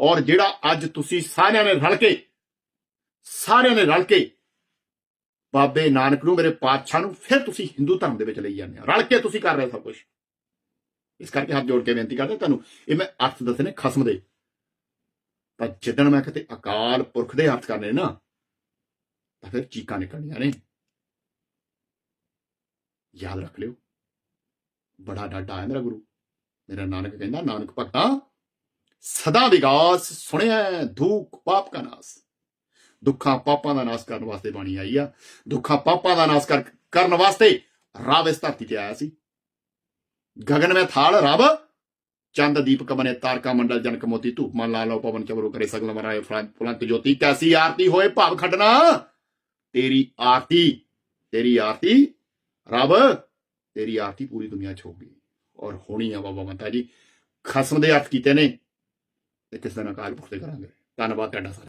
ਔਰ ਜਿਹੜਾ ਅੱਜ ਤੁਸੀਂ ਸਾਰਿਆਂ ਨੇ ਰਲ ਕੇ, ਸਾਰਿਆਂ ਨੇ ਰਲ ਕੇ ਬਾਬੇ ਨਾਨਕ ਨੂੰ, ਮੇਰੇ ਪਾਤਸ਼ਾਹ ਨੂੰ ਫਿਰ ਤੁਸੀਂ ਹਿੰਦੂ ਧਰਮ ਦੇ ਵਿੱਚ ਲਈ ਜਾਂਦੇ ਹੋ। ਰਲ ਕੇ ਤੁਸੀਂ ਕਰ ਰਹੇ ਸਭ ਕੁਝ ਇਸ ਕਰਕੇ ਹੱਥ ਜੋੜ ਕੇ ਬੇਨਤੀ ਕਰਦਾ ਤੁਹਾਨੂੰ, ਇਹ ਮੈਂ ਅਰਥ ਦੱਸੇ ਨੇ ਖਸਮ ਦੇ। ਪਰ ਜਿੱਦਣ ਮੈਂ ਕਿਤੇ ਅਕਾਲ ਪੁਰਖ ਦੇ ਅਰਥ ਕਰਨੇ ਨਾ ਤਾਂ ਫਿਰ ਚੀਕਾਂ ਨਿਕਲਣੀਆਂ ਨੇ। ਯਾਦ ਰੱਖ ਲਿਓ। ਬੜਾ ਡਾਡਾ ਹੈ ਮੇਰਾ ਗੁਰੂ। ਮੇਰਾ ਨਾਨਕ ਕਹਿੰਦਾ, ਨਾਨਕ ਭਗਤਾ ਸਦਾ ਵਿਗਾਸ ਸੁਣਿਆ ਦੁੱਖ ਪਾਪ ਕਾ ਨਾਸ। ਦੁੱਖਾਂ ਪਾਪਾਂ ਦਾ ਨਾਸ ਕਰਨ ਵਾਸਤੇ ਬਾਣੀ ਆਈ ਆ। ਦੁੱਖਾਂ ਪਾਪਾਂ ਦਾ ਨਾਸ ਕਰਨ ਵਾਸਤੇ ਰਾਵ ਇਸ ਧਰਤੀ ਤੇ ਆਇਆ ਸੀ। ਗਗਨ ਵਿੱਚ ਥਾਲ ਰਬ ਚੰਦ ਦੀਪਕ ਬਨੇ ਤਾਰਕਾ ਮੰਡਲ, ਜਨਕ ਮੋਤੀ ਧੂਪਮਾ ਲਓ, ਪਵਨ ਚਵਰੋ ਕਰੇ, ਸਗਲ ਮਰਾਏ ਫੁਲੰਕ ਜੋਤੀ। ਕੈਸੀ ਆਰਤੀ ਹੋਏ ਭਾਵ ਖੱਡਣਾ? ਤੇਰੀ ਆਰਤੀ ਤੇਰੀ ਆਰਤੀ ਰੱਬ ਤੇਰੀ ਆਰਤੀ ਪੂਰੀ ਦੁਨੀਆ 'ਚ ਹੋਗੀ ਔਰ ਹੋਣੀ ਆ ਬਾਬਾ ਮੰਤਾ ਜੀ। ਖਸਮ ਦੇ ਅਰਥ ਕੀਤੇ ਨੇ। ਤੇ ਕਿਸੇ ਦਿਨ ਅਕਾਲ ਪੁਰਖ ਤੇ ਕਰਾਂਗੇ ਧੰਨਵਾਦ ਤੁਹਾਡਾ ਸਾਰਾ